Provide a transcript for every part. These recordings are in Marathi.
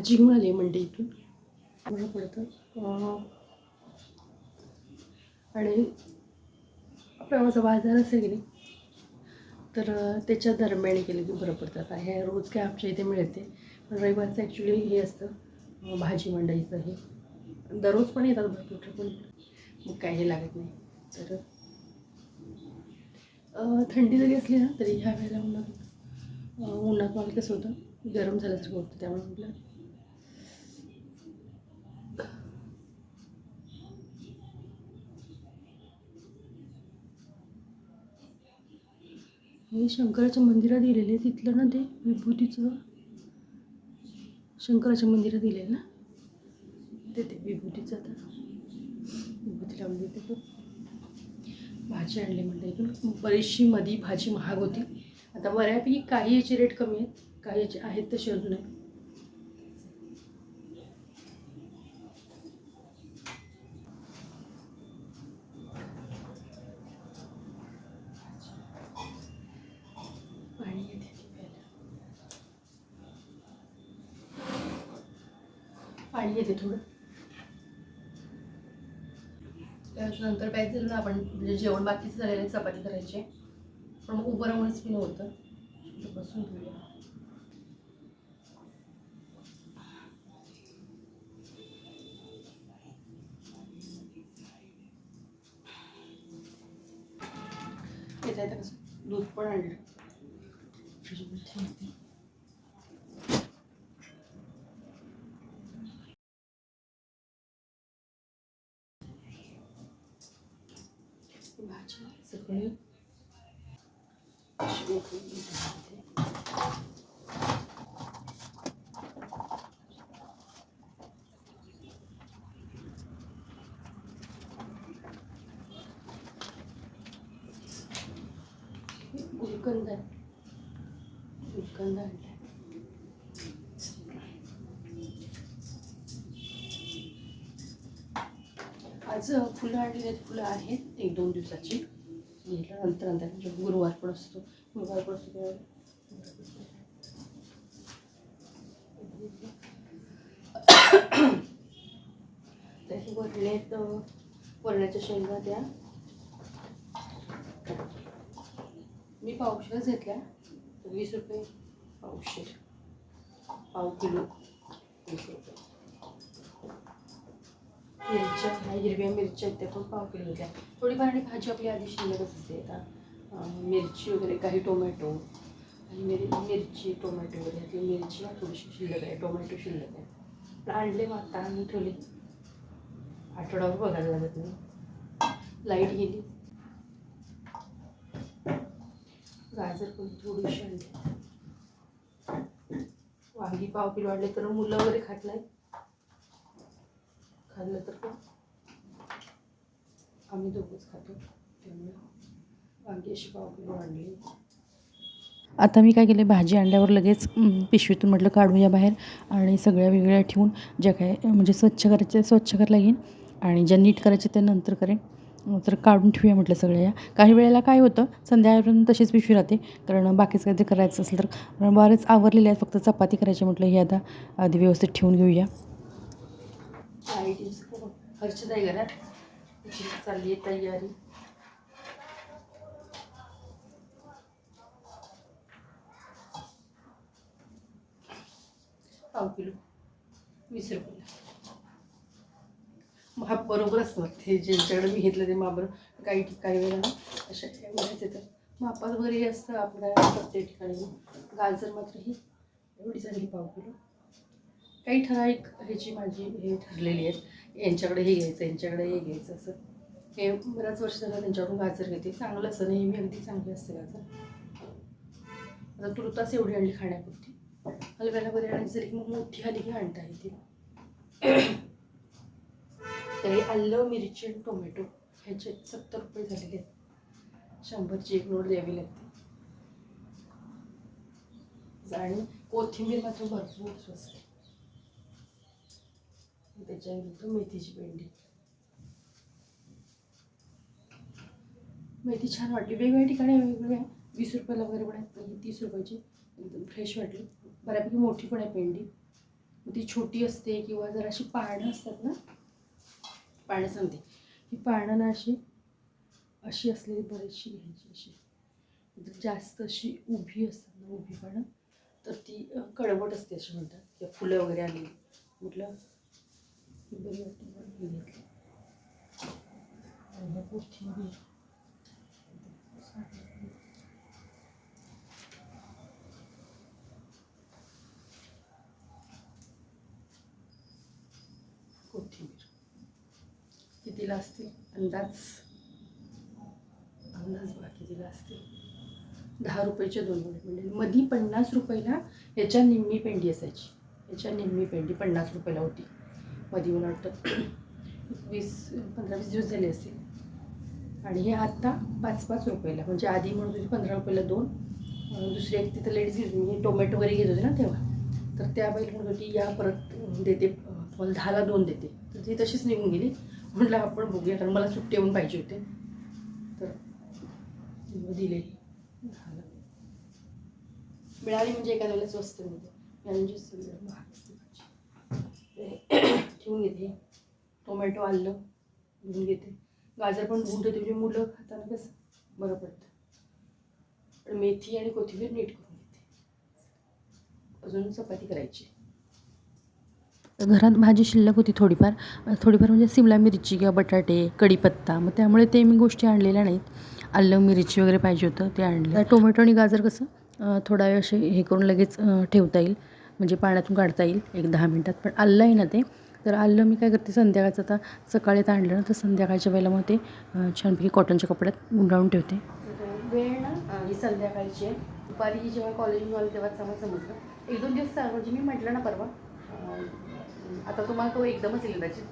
भाजी घेऊन आली आहे इथून. बरं पडतं. आणि आपला माझा बाजार असेल की नाही तर त्याच्या दरम्यान केलं की बरं पडतं. आता हे रोज काय आमच्या इथे मिळते. पण रविवारचं ॲक्च्युली हे असतं भाजी मंडईचं हे. दररोज पण येतात भरपूर पण मग काही हे लागत नाही. तर थंडी जरी असली ना तरी ह्या वेळेला उन्हात उन्हात मला कसं होतं. गरम झाल्यासारखं होतं त्यामुळे म्हटलं. हे शंकराच्या मंदिरात दिलेले तिथलं ना ते विभूतीचं शंकराच्या मंदिरात दिले ना? ते ते विभूतीचं आता. विभूती म्हणजे ते. भाजी आणली म्हणलं इथून. बरीचशी मधी भाजी महाग होती. आता बऱ्यापैकी काही याचे रेट कमी आहेत. काही याचे आहेत तसे अजून आहे पाणी येते ते प्यायला पाणी येते थोडं. त्याच्यानंतर प्यायचं झालं ना आपण म्हणजे जेवण बाकीचं झालेलं चपाती करायची पण मग उभं राहूनच पिणं होतं. बसून घेऊया येतं येतं कसं? दूध पण आणलं फ्रीजमध्ये ठेवते भाजी सगळी अशी उकळून घेते. गुलकंद आहे गुलकंद आणलाय आज फुलं आणलेली आहेत फुलं आहेत एक दोन दिवसाची. घेतल्यानंतर नंतर नंतर म्हणजे गुरुवार पण असतो. गुरुवार पण असतो त्याचे तर वरण्याच्या शेंगा त्या. मी पावशेरच घेतल्या. वीस रुपये पावशेर. पाव किलो वीस रुपये. मिरच्या हिरव्या मिरच्या आहेत त्या पण पाव किलो होत्या. थोडीफार आणि भाजी आपली आधी शिल्लकच असते आता. मिरची वगैरे काही टोमॅटो आणि मिर मिरची टोमॅटो वगैरे आपली मिरची थोडीशी शिल्लक आहे टोमॅटो शिल्लक आहे. पण आणले मग आता आणून ठेवले आठवड्यावर बघायला लागत नाही. लाइट गेली. गाजर पण थोडीशी आणली वांगी पाव किलो आणले तर मुलं वगैरे खात नाही खाल्लं तर पण आम्ही दोघंच खातो त्यामुळे वांगी अशी पाव किलो आणली आता मी काय केले भाजी आणल्यावर लगेच पिशवीतून म्हटलं काढूया बाहेर आणि सगळ्या वेगळ्या ठेवून ज्या काय म्हणजे स्वच्छ करायच्या स्वच्छ करायला येईन आणि ज्या नीट करायचे त्या नंतर करेन. तर काढून ठेवूया म्हटलं सगळ्या या. काही वेळेला काय होतं संध्याकाळपर्यंत तशीच पिशवी राहते कारण बाकीचं काहीतरी करायचं असेल तर बरेच आवरलेले आहेत फक्त चपाती करायची म्हटलं हे आता आधी व्यवस्थित ठेवून घेऊया. आई हर्षद आहे घरात चालली आहे तयारी. पाव किलो. वीस रुपये. माप बरोबर असतं ते. ज्यांच्याकडे मी घेतलं ते माप काही ठिकाणी वेळा अशा एवढ्याच येतं मापात वगैरे असतं आपल्या प्रत्येक ठिकाणी. गाजर मात्र ही एवढी झाली पाव किलो. काही ठराविक ह्याची माझी हे ठरलेली आहेत. यांच्याकडे हे घ्यायचं यांच्याकडे हे घ्यायचं असं. हे बऱ्याच वर्ष झालं त्यांच्याकडून गाजर घेते. चांगलं असं नेहमी अगदी चांगली असते गाजर. आता तुरतास एवढी आणली खाण्यापुरती. हलव्याला बरी आणायची झाली की मग मोठी आली की आणता येते. तरी आलं मिरची आणि टोमॅटो. ह्याचे सत्तर रुपये झालेले आहेत. शंभरची एक नोट द्यावी लागते. आणि कोथिंबीर मात्र भरपूर स्वस्त. त्याच्या त्याच्यानंतर मेथीची पेंडी मेथी छान वाटली वेगवेगळ्या ठिकाणी वेगवेगळ्या वीस रुपयाला वगैरे पण आहेत पण ही तीस रुपयाची एकदम फ्रेश वाटली बऱ्यापैकी मोठी पण आहे पेंडी मग ती छोटी असते किंवा जर अशी पाळणं असतात ना पाळणं सांगते ही पाळणं ना अशी अशी असलेली बरीचशी घ्यायची अशी जास्त अशी उभी असतात ना उभी पाळणं तर ती कडवट असते अशी म्हणतात किंवा फुलं वगैरे आलेली म्हटलं कोथिंबीर कोथिंबीर कितीला असतील? अंदाज? अंदाज बघा कितीला असतील? दहा रुपयाच्या दोन वडे म्हणजे मधी पन्नास रुपयाला ह्याच्या निम्मी पेंडी असायची. ह्याच्या निम्मी पेंडी पन्नास रुपयाला होती. मध्ये मला वाटतं वीस पंधरा वीस दिवस झाले असतील आणि हे आत्ता पाच पाच रुपयाला. म्हणजे आधी म्हणून होती पंधरा रुपयाला दोन. दुसरी एक तिथं लेडीज मी टोमॅटो वगैरे घेत होते ना तेव्हा. तर त्या बाई म्हणत होती या परत देते. तुम्हाला दहाला दोन देते. तर ती तशीच निघून गेली. म्हटलं आपण बघूया. कारण मला सुट्टी येऊन पाहिजे होते. तर मग दिले. दहाला मिळाली म्हणजे एखाद्या वेळेला स्वस्त मिळते म्हणजे महाग असते ठेवून घेते. टोमॅटो आलं धुवून घेते. गाजर पण धुवून ठेवते म्हणजे मुलं खाताना कसं बरं पडतं. पण मेथी आणि कोथिंबीर नीट करून घेते. अजून चपाती करायची. घरात भाजी शिल्लक होती थोडीफार. थोडीफार म्हणजे सिमला मिरची किंवा बटाटे कढीपत्ता मग त्यामुळे ते मी गोष्टी आणलेल्या नाहीत. आलं मिरची वगैरे पाहिजे होतं ते आणलं. टोमॅटो आणि गाजर कसं थोडा वेळ असे हे करून लगेच ठेवता येईल. म्हणजे पाण्यातून काढता येईल एक दहा मिनटात. पण आलं आहे ना ते तर आलं मी काय करते संध्याकाळचं आता सकाळी तर आणलं ना तर संध्याकाळच्या वेळेला मग ते छानपैकी कॉटनच्या कपड्यात गुंडाळून ठेवते. तर वेळ ना ही संध्याकाळची आहे. दुपारी जेव्हा कॉलेजमध्ये आलं तेव्हा समज समजलं एक दोन दिवस म्हणजे मी म्हटलं ना परवा आता तुम्हाला तो एकदमच येईल कदाचित.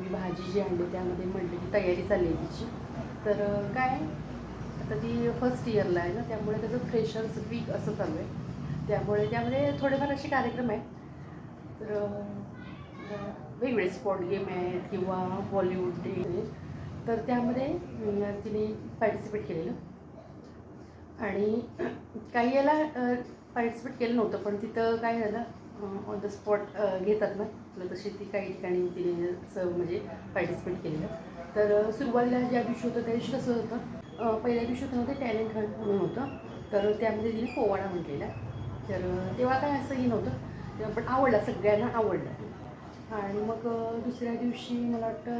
मी भाजी जी आणली त्यामध्ये म्हटलं की तयारी चालली आहे तिची. तर काय आता ती फर्स्ट इयरला आहे ना त्यामुळे त्याचं फ्रेशर्स वीक असं चालू आहे. त्यामुळे त्यामध्ये थोडेफार असे कार्यक्रम आहेत. तर वेगवेगळे स्पॉट गेम आहेत किंवा बॉलिवूड डे आहेत. तर त्यामध्ये तिने पार्टिसिपेट केलेलं. आणि काही याला पार्टिसिपेट केलं नव्हतं पण तिथं काय झालं ऑन द स्पॉट घेतात ना. तशी ती काही ठिकाणी तिने असं म्हणजे पार्टिसिपेट केलेलं. तर सुरुवातीला ज्या दिवशी होतं त्या दिवशी कसं होतं पहिल्या दिवशी होतं नव्हतं ते टॅलेंट हंट म्हणून होतं. तर त्यामध्ये तिने पोवाडा म्हटलेला. तर तेव्हा काय असंही नव्हतं. पण आवडला सगळ्यांना आवडला. आणि मग दुसऱ्या दिवशी मला वाटतं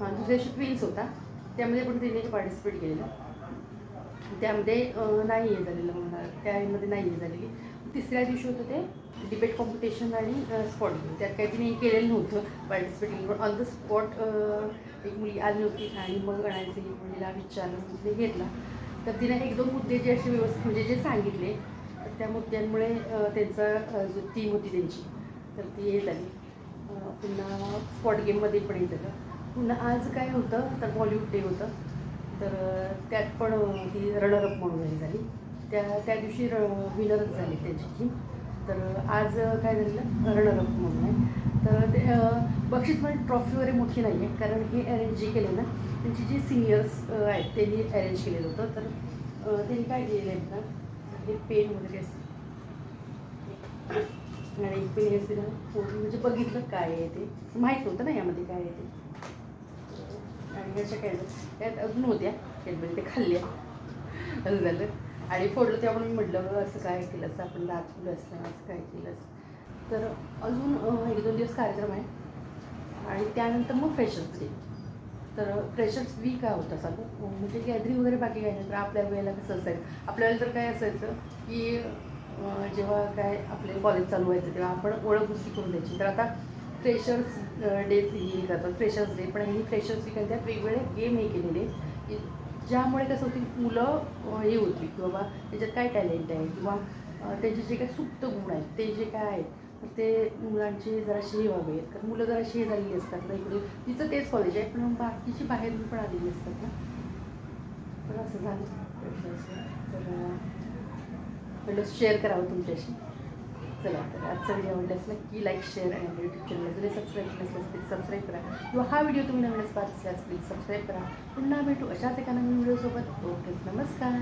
हां दुसऱ्या दिवशी ट्विन्स होता. त्यामध्ये पण तिने पार्टिसिपेट केलेलं. त्यामध्ये नाही हे झालेलं मला. त्यामध्ये नाही हे झालेली. तिसऱ्या दिवशी होतं ते डिबेट कॉम्पिटिशन आणि स्पॉट गेम त्यात काही तिने हे केलेलं नव्हतं पार्टिसिपेट केलं पण ऑन द स्पॉट एक मुलगी आली होती आणि मग गणायचे मुलीला विचारलं तिने घेतला. तर तिने एक दोन मुद्दे जे असे व्यवस्थित म्हणजे जे सांगितले तर त्या मुद्द्यांमुळे त्यांचा जो टीम होती त्यांची तर ती हे झाली. पुन्हा स्पॉट गेममध्ये पण येतं झालं पुन्हा आज काय होतं तर बॉलिवूड डे होतं. तर त्यात पण ती रनरअप म्हणून झाली. त्या त्या दिवशी र विनरच झाली त्यांची टीम तर आज काय झालेलं? रनरअप म्हणून आहे. तर ते बक्षीस म्हणजे ट्रॉफी वगैरे मोठी नाही आहे कारण हे अरेंज जे केले ना त्यांची जी सिनियर्स आहेत त्यांनी अरेंज केलेलं होतं. तर त्यांनी काय केलेलं आहे ना हे पेन वगैरे असतं आणि एक पेन हो, म्हणजे बघितलं काय आहे ते. माहीत नव्हतं ना यामध्ये काय आहे ते. आणि ह्याच्या काय त्यात अजून होत्या. त्यामध्ये ते खाल्ल्या असं झालं. आणि फोडलं तेव्हा म्हणून म्हटलं असं काय केलं असं? आपण दाखवलं असं असं काय केलं असं तर अजून एक दोन दिवस कार्यक्रम आहे. आणि त्यानंतर मग फ्रेशर्स डे तर फ्रेशर्स वीक काय होतं चालू. हो, म्हणजे गॅदरिंग वगैरे बाकी काय नाही तर आपल्या वेळेला कसं असायचं? आपल्या वेळेला तर काय असायचं की जेव्हा काय आपले कॉलेज चालू व्हायचं तेव्हा आपण ओळखपुस्ती करून द्यायची. तर आता फ्रेशर्स डेच हे करतात. फ्रेशर्स डे पण हे फ्रेशर्स वीक आहे त्यात वेगवेगळे गेम हे केलेले की ज्यामुळे कसं होती मुलं हे होती की बाबा त्याच्यात काय टॅलेंट आहे किंवा त्यांचे जे काय सुप्त गुण आहेत ते जे काय आहेत तर ते मुलांचे जराशी हे व्हावे. कारण मुलं जराशी हे झालेली असतात ना इकडे तिचं तेच कॉलेज आहे पण बाकीची बाहेरून पण आलेली असतात ना. तर असं झालं. तर म्हणलं शेअर करावं तुमच्याशी. चला तर आजचा व्हिडिओ आवडल्यास नक्की लाईक शेअर आणि आपल्या यूट्यूब चॅनल जरी सबस्क्राईब केलं असल्यास प्लीज सबस्क्राईब करा. किंवा हा व्हिडिओ तुम्ही नवीन पाहत असल्यास प्लीज सबस्क्राईब करा. पुन्हा भेटू अशाच एका नवीन व्हिडिओसोबत ओके नमस्कार.